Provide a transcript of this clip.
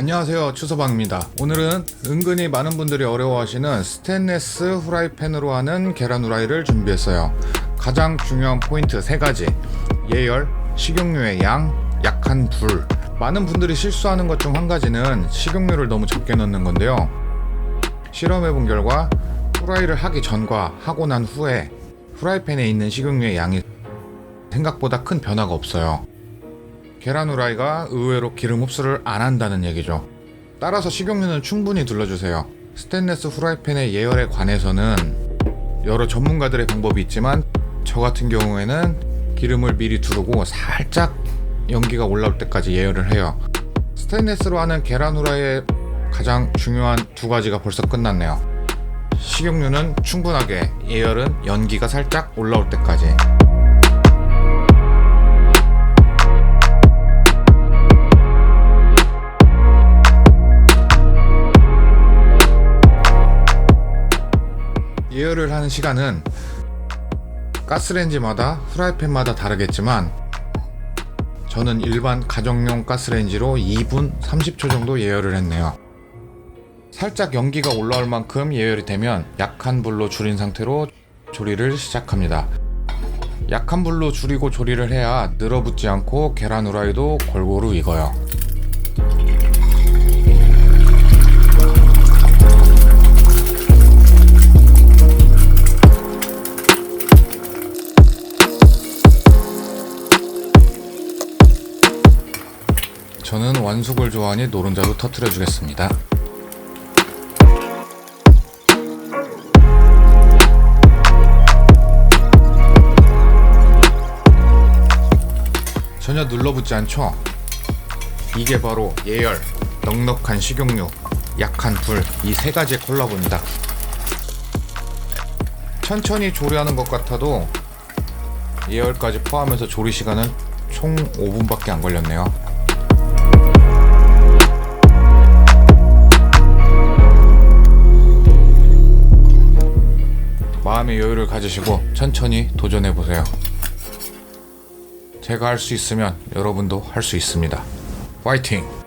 안녕하세요. 추서방입니다. 오늘은 은근히 많은 분들이 어려워하시는 스테인레스 후라이팬으로 하는 계란 후라이를 준비했어요. 가장 중요한 포인트 세 가지. 예열, 식용유의 양, 약한 불. 많은 분들이 실수하는 것 중 한 가지는 식용유를 너무 적게 넣는 건데요. 실험해 본 결과 후라이를 하기 전과 하고 난 후에 후라이팬에 있는 식용유의 양이 생각보다 큰 변화가 없어요 계란 후라이가 의외로 기름 흡수를 안 한다는 얘기죠. 따라서 식용유는 충분히 둘러주세요. 스테인레스 후라이팬의 예열에 관해서는 여러 전문가들의 방법이 있지만 저 같은 경우에는 기름을 미리 두르고 살짝 연기가 올라올 때까지 예열을 해요. 스테인레스로 하는 계란 후라이의 가장 중요한 두 가지가 벌써 끝났네요. 식용유는 충분하게, 예열은 연기가 살짝 올라올 때까지. 예열을 하는 시간은 가스레인지마다 후라이팬마다 다르겠지만 저는 일반 가정용 가스레인지로 2분 30초 정도 예열을 했네요. 살짝 연기가 올라올 만큼 예열이 되면 약한 불로 줄인 상태로 조리를 시작합니다. 약한 불로 줄이고 조리를 해야 늘어붙지 않고 계란 후라이도 골고루 익어요. 저는 완숙을 좋아하니 노른자도 터트려 주겠습니다. 전혀 눌러붙지 않죠? 이게 바로 예열, 넉넉한 식용유, 약한 불, 이 세 가지의 콜라보입니다. 천천히 조리하는 것 같아도 예열까지 포함해서 조리 시간은 총 5분밖에 안 걸렸네요. 마음의 여유를 가지시고 천천히 도전해 보세요. 제가 할 수 있으면 여러분도 할 수 있습니다. 파이팅!